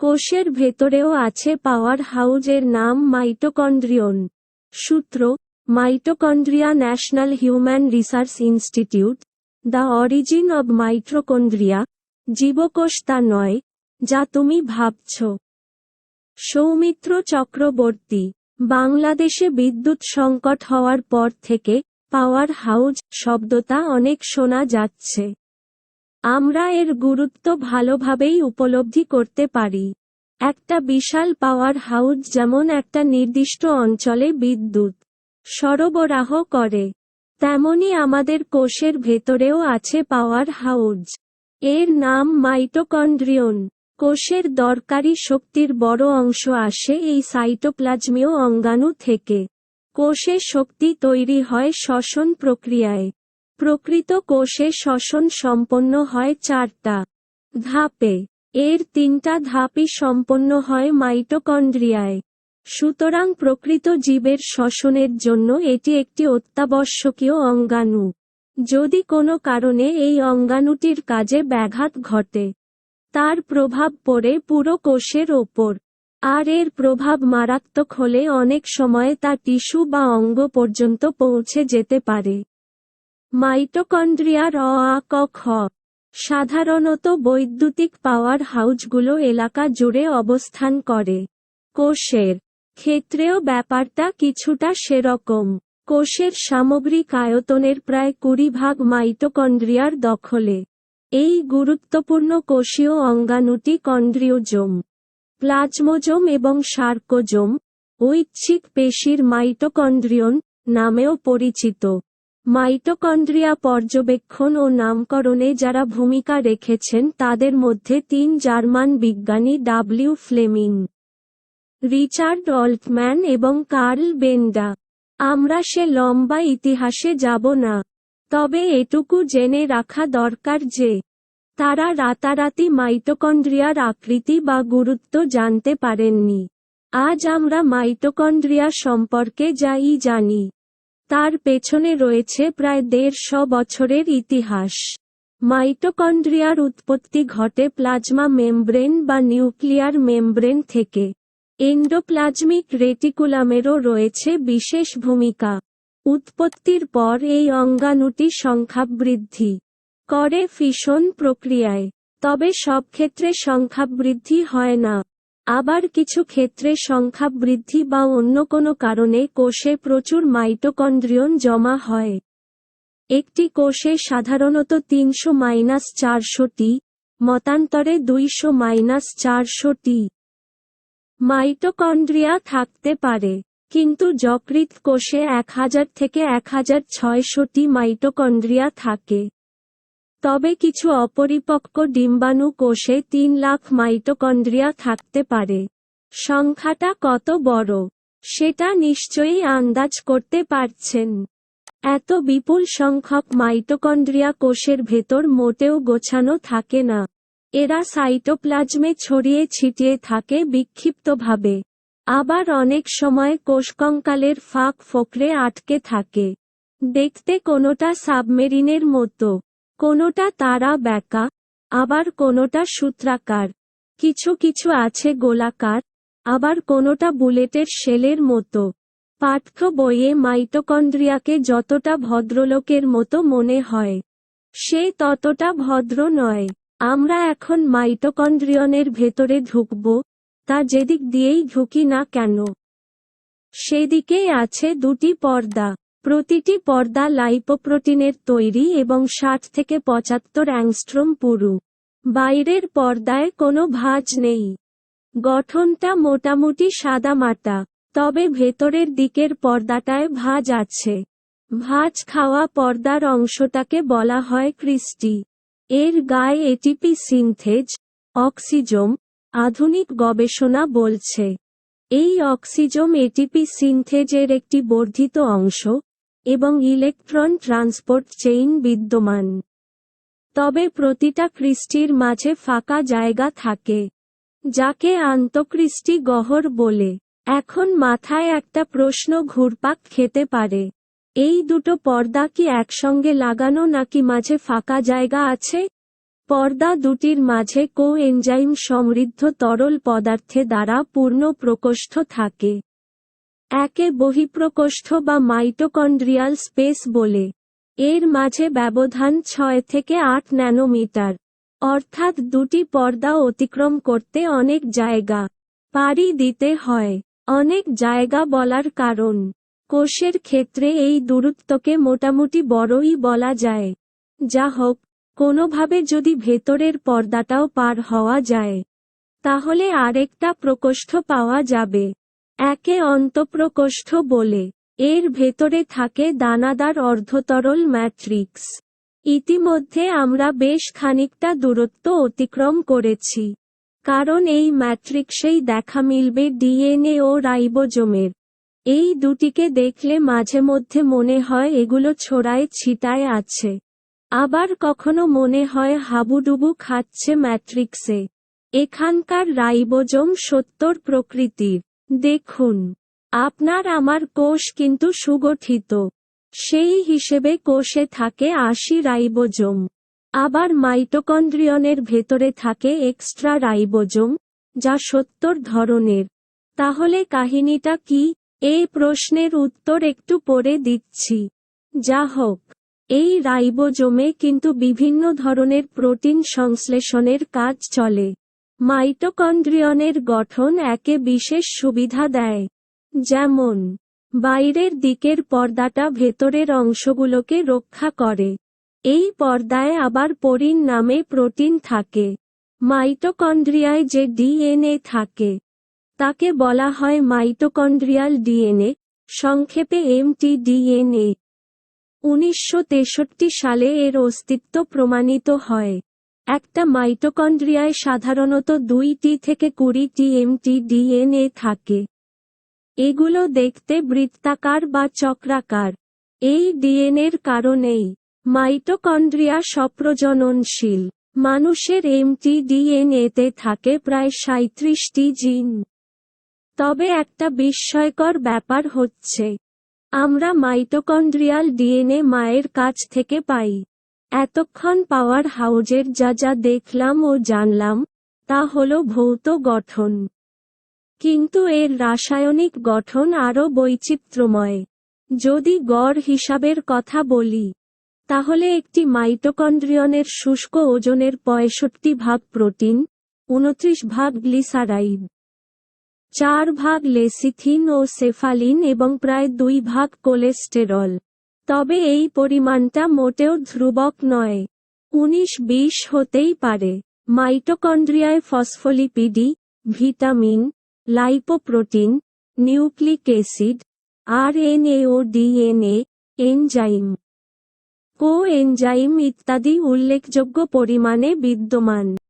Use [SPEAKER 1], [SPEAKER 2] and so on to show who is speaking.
[SPEAKER 1] কোষের ভেতরেও আছে পাওয়ার হাউজ এর নাম মাইটোকন্ড্রিয়ন। সূত্র, mitochondria national human research institute. The origin of mitochondria জীবকোষ তা নয়, যা তুমি ভাবছ। সৌমিত্র চক্রবর্তী, বাংলাদেশে বিদ্যুৎ সংকট হওয়ার পর থেকে পাওয়ার হাউজ শব্দটা অনেক শোনা যাচ্ছে। আমরা এর গুরুত্ব ভালোভাবেই উপলব্ধি করতে পারি। একটা বিশাল পাওয়ার হাউজ যেমন একটা নির্দিষ্ট অঞ্চলে বিদ্যুৎ সরবরাহ করে, তেমনি আমাদের কোষের ভেতরেও আছে পাওয়ার হাউজ এর নাম মাইটোকন্ড্রিয়ন। কোষের দরকারি শক্তির বড় অংশ আসে এই সাইটোপ্লাজমীয় অঙ্গাণু থেকে। কোষে শক্তি তৈরি হয় শ্বসন প্রক্রিয়ায়। প্রকৃত কোষে শ্বসন সম্পন্ন হয় চারটা ধাপে। এর তিনটা ধাপই সম্পন্ন হয় মাইটোকন্ড্রিয়ায়। সুতরাং প্রকৃত জীবের শ্বসনের জন্য এটি একটি অত্যাবশ্যকীয় অঙ্গাণু। যদি কোনো কারণে এই অঙ্গাণুটির কাজে ব্যাঘাত ঘটে, তার প্রভাব পড়ে পুরো কোষের ওপর। আর এর প্রভাব মারাত্মক হলে অনেক সময় তা টিস্যু বা অঙ্গ পর্যন্ত পৌঁছে যেতে পারে। মাইটোকন্ড্রিয়ার অ আ ক খ সাধারণত বৈদ্যুতিক পাওয়ার হাউজগুলো এলাকা জুড়ে অবস্থান করে। কোষের ক্ষেত্রেও ব্যাপারটা কিছুটা সেরকম। কোষের সামগ্রিক আয়তনের প্রায় কুড়ি ভাগ মাইটোকন্ড্রিয়ার দখলে। এই গুরুত্বপূর্ণ কোষীয় অঙ্গাণুটি কন্ড্রিওজোম, প্লাজমোজোম এবং সার্কোজোম, ঐচ্ছিক পেশির মাইটোকন্ড্রিয়ন নামেও পরিচিত। মাইটোকন্ড্রিয়া পর্যবেক্ষণ ও নামকরণে যারা ভূমিকা রেখেছেন তাদের মধ্যে তিন জার্মান বিজ্ঞানী ডাব্লিউ ফ্লেমিং, রিচার্ড অল্টম্যান এবং কার্ল বেন্ডা। আমরা সে লম্বা ইতিহাসে যাব না, তবে এটুকু জেনে রাখা দরকার যে, তারা রাতারাতি মাইটোকন্ড্রিয়ার আকৃতি বা গুরুত্ব জানতে পারেননি। আজ আমরা মাইটোকন্ড্রিয়া সম্পর্কে যাই জানি। তার পেছনে রয়েছে প্রায় দেড়শ বছরের ইতিহাস। মাইটোকন্ড্রিয়ার উৎপত্তি ঘটে প্লাজমা মেমব্রেন বা নিউক্লিয়ার মেমব্রেন থেকে। এন্ডোপ্লাজমিক রেটিকুলামেরও রয়েছে বিশেষ ভূমিকা। উৎপত্তির পর এই অঙ্গাণুটি সংখ্যাবৃদ্ধি করে ফিশন প্রক্রিয়ায়, তবে সব ক্ষেত্রে সংখ্যাবৃদ্ধি হয় না। আবার কিছু ক্ষেত্রে সংখ্যা বৃদ্ধি বা অন্য কোনো কারণে কোষে প্রচুর মাইটোকন্ড্রিয়ন জমা হয়। একটি কোষে সাধারণত তিনশো মাইনাস চারশোটি, মতান্তরে দুইশো মাইনাস চারশোটি মাইটোকন্ড্রিয়া থাকতে পারে, কিন্তু যকৃৎ কোষে এক হাজার থেকে এক হাজার ছয়শটি মাইটোকন্ড্রিয়া থাকে। তবে কিছু অপরিপক্ক ডিম্বাণু কোষে তিন লাখ মাইটোকন্ড্রিয়া থাকতে পারে। সংখ্যাটা কত বড়? সেটা নিশ্চয়ই আন্দাজ করতে পারছেন। এত বিপুল সংখ্যক মাইটোকন্ড্রিয়া কোষের ভেতর মোটেও গোছানো থাকে না। এরা সাইটোপ্লাজমে ছড়িয়ে ছিটিয়ে থাকে বিক্ষিপ্তভাবে। আবার অনেক সময় কোষকঙ্কালের ফাঁক ফোকরে আটকে থাকে। দেখতে কোনোটা সাবমেরিনের মতো। কোনোটা তারা ব্যাকা, আবার কোনোটা সূত্রাকার। কিছু কিছু আছে গোলাকার, আবার কোনোটা বুলেটের শেলের মতো। পাঠ্য বইয়ে মাইটোকন্ড্রিয়াকে যতটা ভদ্রলোকের মতো মনে হয়, সে ততটা ভদ্র নয়। আমরা এখন মাইটোকন্ড্রিয়নের ভেতরে ঢুকব, তা যেদিক দিয়েই ঢুকি না কেন? সেদিকেই আছে দুটি পর্দা। প্রতিটি পর্দা লাইপোপ্রোটিনের তৈরি এবং ষাট থেকে পঁচাত্তর অ্যাংস্ট্রোম পুরু। বাইরের পর্দায় কোনো ভাঁজ নেই। গঠনটা মোটামুটি সাদামাটা তবে ভেতরের দিকের পর্দাটায় ভাঁজ আছে। ভাঁজ খাওয়া পর্দার অংশটাকে বলা হয় ক্রিস্টি। এর গায়ে এটিপি সিনথেজ, অক্সিজম, আধুনিক গবেষণা বলছে। এই অক্সিজম এটিপি সিনথেজের একটি বর্ধিত অংশ এবং ইলেকট্রন ট্রান্সপোর্ট চেইন বিদ্যমান। তবে প্রতিটা ক্রিস্টির মাঝে ফাঁকা জায়গা থাকে, যাকে আন্তঃক্রিস্টি গহর বলে। এখন মাথায় একটা প্রশ্ন ঘুরপাক খেতে পারে, এই দুটো পর্দা কি একসঙ্গে লাগানো নাকি মাঝে ফাঁকা জায়গা আছে? পর্দা দুটির মাঝে কো এনজাইম সমৃদ্ধ তরল পদার্থে দ্বারা পূর্ণ প্রকোষ্ঠ থাকে। একে বহিঃপ্রকোষ্ঠ বা মাইটোকন্ড্রিয়াল স্পেস বলে। এর মাঝে ব্যবধান ছয় থেকে আট ন্যানোমিটার। অর্থাৎ দুটি পর্দা অতিক্রম করতে অনেক জায়গা পাড়ি দিতে হয়। অনেক জায়গা বলার কারণ, কোষের ক্ষেত্রে এই দূরত্বকে মোটামুটি বড়ই বলা যায়। যা হোক, কোনোভাবে যদি ভেতরের পর্দাটাও পার হওয়া যায়, তাহলে আরেকটা প্রকোষ্ঠ পাওয়া যাবে। একে অন্তঃপ্রকোষ্ঠ বলে। এর ভেতরে থাকে দানাদার অর্ধতরল ম্যাট্রিক্স। ইতিমধ্যে আমরা বেশ খানিকটা দূরত্ব অতিক্রম করেছি। কারণ এই ম্যাট্রিক্সেই দেখা মিলবে ডিএনএ ও রাইবোজোমের। এই দুটিকে দেখলে মাঝে মধ্যে মনে হয় এগুলো ছোড়ায় ছিটায় আছে। আবার কখনো মনে হয় হাবুডুবু খাচ্ছে ম্যাট্রিক্সে। এখানকার রাইবোজোম সত্তর প্রকৃতির। দেখুন, আপনার আমার কোষ কিন্তু সুগঠিত। সেই হিসেবে কোষে থাকে আশি রাইবোজোম। আবার মাইটোকন্ড্রিয়নের ভেতরে থাকে এক্সট্রা রাইবোজোম, যা সত্তর ধরনের। তাহলে কাহিনীটা কি? এই প্রশ্নের উত্তর একটু পরে দিচ্ছি। যা হোক, এই রাইবোজোমে কিন্তু বিভিন্ন ধরনের প্রোটিন সংশ্লেষণের কাজ চলে। মাইটোকন্ড্রিয়নের গঠন একে বিশেষ সুবিধা দেয়, যেমন, বাইরের দিকের পর্দাটা ভেতরের অংশগুলোকে রক্ষা করে। এই পর্দায় আবার পরিন নামে প্রোটিন থাকে, মাইটোকন্ড্রিয়ায় যে ডিএনএ থাকে, তাকে বলা হয় মাইটোকন্ড্রিয়াল ডিএনএ, সংক্ষেপে এমটিডিএনএ। উনিশশো সালে এর অস্তিত্ব প্রমাণিত হয়। একটা মাইটোকন্ড্রিয়ায় সাধারণত দুইটি থেকে কুড়িটি এমটি ডিএনএ থাকে। এগুলো দেখতে বৃত্তাকার বা চক্রাকার। এই ডিএনএর কারণেই মাইটোকন্ড্রিয়া সপ্রজননশীল। মানুষের এমটি ডিএনএতে থাকে প্রায় সাঁত্রিশটি জিন। তবে একটা বিস্ময়কর ব্যাপার হচ্ছে, আমরা মাইটোকন্ড্রিয়াল ডিএনএ মায়ের কাছ থেকে পাই। এতক্ষণ পাওয়ার হাউজের যা যা দেখলাম ও জানলাম, তা হলো ভৌত গঠন। কিন্তু এর রাসায়নিক গঠন আরও বৈচিত্র্যময়। যদি গড় হিসাবের কথা বলি, তাহলে একটি মাইটোকন্ড্রিয়নের শুষ্ক ওজনের পঁয়ষট্টি ভাগ প্রোটিন, উনত্রিশ ভাগ গ্লিসারাইড, চার ভাগ লেসিথিন ও সেফালিন এবং প্রায় দুই ভাগ কোলেস্টেরল। তবে এই পরিমাণটা মোটেও ধ্রুবক নয়। উনিশ বিশ হতেই পারে। মাইটোকন্ড্রিয়ায় phospholipid, vitamin, lipoprotein, nucleic acid, RNA ও ডিএনএ, এনজাইম কো এনজাইম ইত্যাদি উল্লেখযোগ্য পরিমাণে বিদ্যমান।